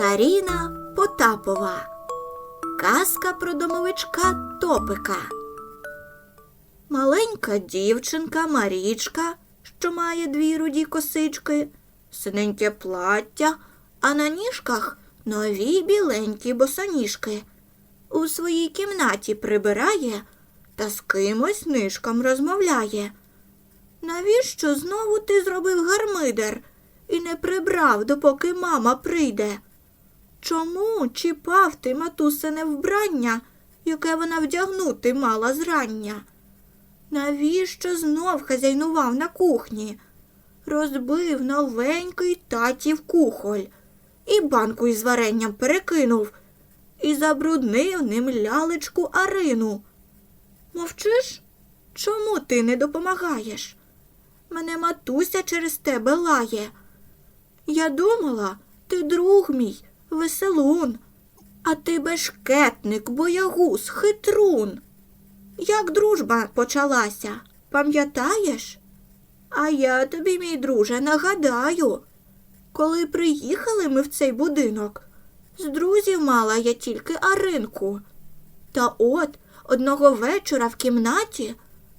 Каріна Потапова. Казка про домовичка Топика. Маленька дівчинка Марічка, що має дві руді косички, синеньке плаття, а на ніжках нові біленькі босоніжки. У своїй кімнаті прибирає та з кимось нишком розмовляє. Навіщо знову ти зробив гармидер і не прибрав, допоки мама прийде? Чому чіпав ти матусине вбрання, яке вона вдягнути мала зрання? Навіщо знов хазяйнував на кухні? Розбив новенький татів кухоль, і банку із варенням перекинув, і забруднив ним лялечку Арину. Мовчиш? Чому ти не допомагаєш? Мене матуся через тебе лає. Я думала, ти друг мій, веселун, а ти бешкетник, боягуз, хитрун. Як дружба почалася, пам'ятаєш? А я тобі, мій друже, нагадаю, коли приїхали ми в цей будинок, з друзів мала я тільки Аринку. Та от одного вечора в кімнаті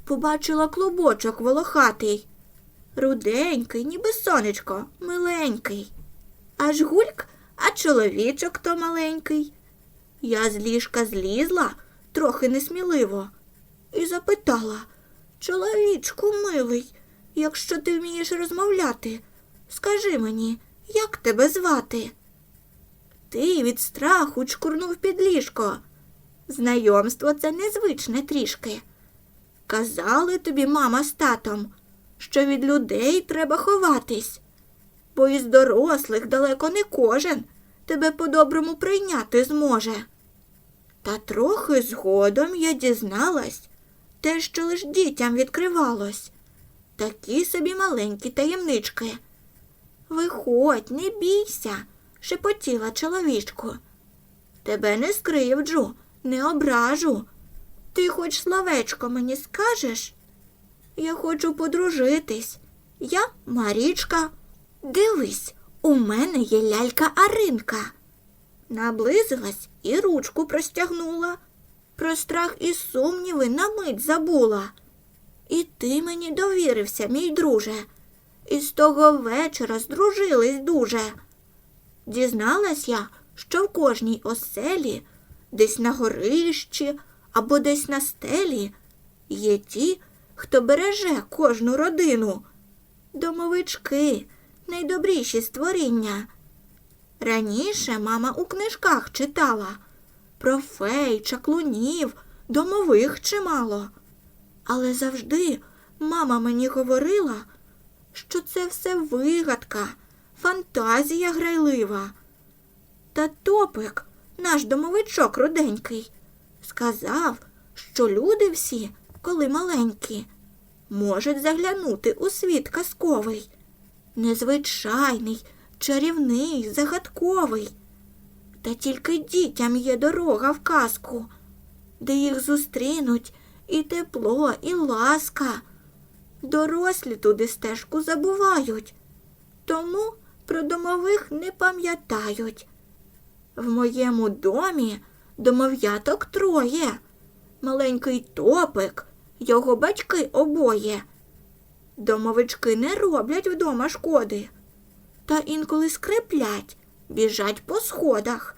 побачила клубочок волохатий, руденький, ніби сонечко, миленький. Аж гульк, а чоловічок то маленький. Я з ліжка злізла трохи несміливо і запитала Чоловічку милий, якщо ти вмієш розмовляти, скажи мені, як тебе звати? Ти від страху чкурнув під ліжко. Знайомство це незвичне трішки. Казали тобі мама з татом, що від людей треба ховатись, бо із дорослих далеко не кожен тебе по-доброму прийняти зможе. Та трохи згодом я дізналась те, що лиш дітям відкривалось. Такі собі маленькі таємнички. Виходь, не бійся, шепотіла чоловічку. Тебе не скривджу, не ображу. Ти хоч словечко мені скажеш? Я хочу подружитись. Я Марічка. Дивись, у мене є лялька Аринка. Наблизилась і ручку простягнула. Про страх і сумніви на мить забула. І ти мені довірився, мій друже, і з того вечора здружились дуже. Дізналась я, що в кожній оселі, десь на горищі або десь на стелі, є ті, хто береже кожну родину. Домовички, найдобріші створіння. Раніше мама у книжках читала про фей, чаклунів, домових чимало. Але завжди мама мені говорила, що це все вигадка, фантазія грайлива. Та топик, наш домовичок руденький, сказав, що люди всі, коли маленькі, можуть заглянути у світ казковий, незвичайний, чарівний, загадковий. Та тільки дітям є дорога в казку, де їх зустрінуть і тепло, і ласка. Дорослі туди стежку забувають, тому про домових не пам'ятають. В моєму домі домов'яток троє, маленький топик, його батьки обоє. Домовички не роблять вдома шкоди, та інколи скриплять, біжать по сходах,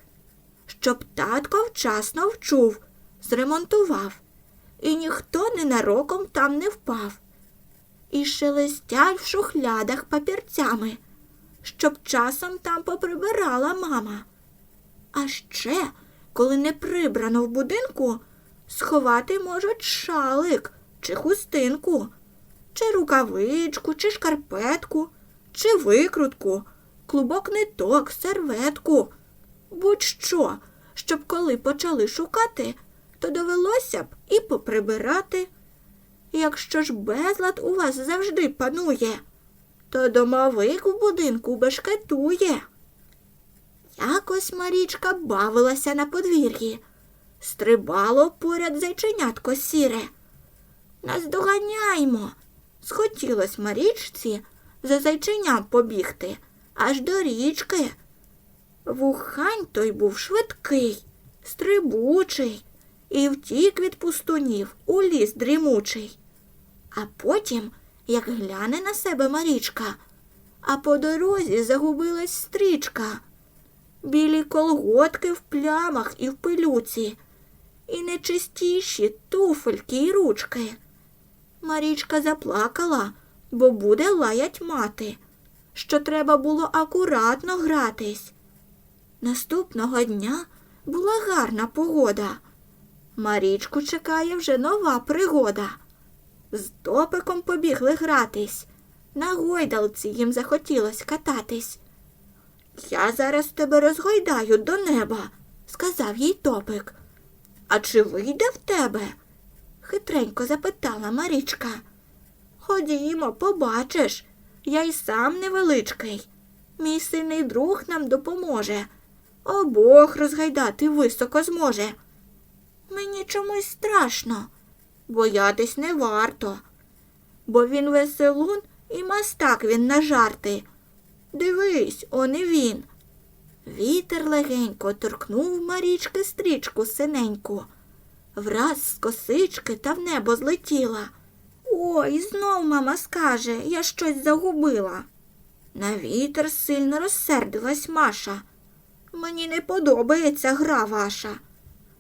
щоб татко вчасно вчув, зремонтував, і ніхто ненароком там не впав. І шелестять в шухлядах папірцями, щоб часом там поприбирала мама. А ще, коли не прибрано в будинку, сховати можуть шалик чи хустинку, чи рукавичку, чи шкарпетку, чи викрутку, клубок ниток, серветку, будь-що, щоб коли почали шукати, то довелося б і поприбирати. Якщо ж безлад у вас завжди панує, то домовик в будинку бешкетує. Якось Марічка бавилася на подвір'ї. Стрибало поряд зайченятко сіре. Наздоганяймо. Схотілось Марічці за зайченям побігти аж до річки. Вухань той був швидкий, стрибучий і втік від пустунів у ліс дрімучий. А потім, як гляне на себе Марічка, а по дорозі загубилась стрічка, білі колготки в плямах і в пилюці, і нечистіші туфельки й ручки. Марічка заплакала, бо буде лаять мати, що треба було акуратно гратись. Наступного дня була гарна погода. Марічку чекає вже нова пригода. З топиком побігли гратись. На гойдалці їм захотілось кататись. Я зараз тебе розгойдаю до неба, сказав їй топик. А чи вийде в тебе? Хитренько запитала Марічка. Ходімо, побачиш, я й сам невеличкий. Мій сильний друг нам допоможе. Обох розгайдати високо зможе. Мені чомусь страшно, боятись не варто, бо він веселун і мастак він на жарти. Дивись, он і він. Вітер легенько торкнув Марічки стрічку синеньку. Враз з косички та в небо злетіла. Ой, знов мама скаже, я щось загубила. На вітер сильно розсердилась Маша. Мені не подобається гра ваша.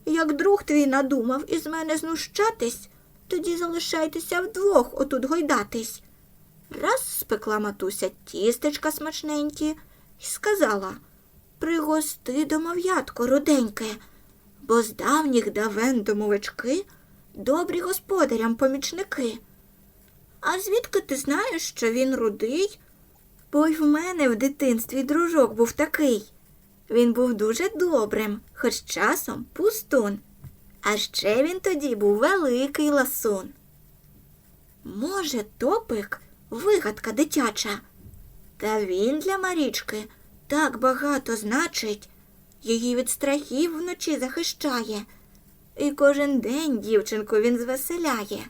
Як друг твій надумав із мене знущатись, тоді залишайтеся вдвох отут гойдатись. Раз спекла матуся тістечка смачненькі і сказала Пригости домов'ятко руденьке, бо з давніх давен домовички добрі господарям помічники. А звідки ти знаєш, що він рудий? Бо й в мене в дитинстві дружок був такий. Він був дуже добрим, хоч часом пустун. А ще він тоді був великий ласун. Може, топик вигадка дитяча. Та він для Марічки так багато значить, її від страхів вночі захищає, і кожен день дівчинку він звеселяє.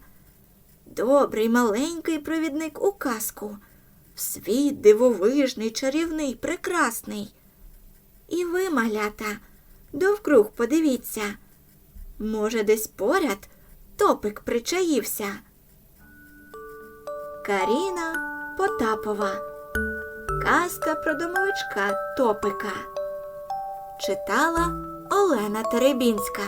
Добрий маленький провідник у казку, світ дивовижний, чарівний, прекрасний. І ви, малята, довкруг подивіться. Може, десь поряд топик причаївся. Каріна Потапова. Казка про домовичка топика. Читала Олена Теребінська.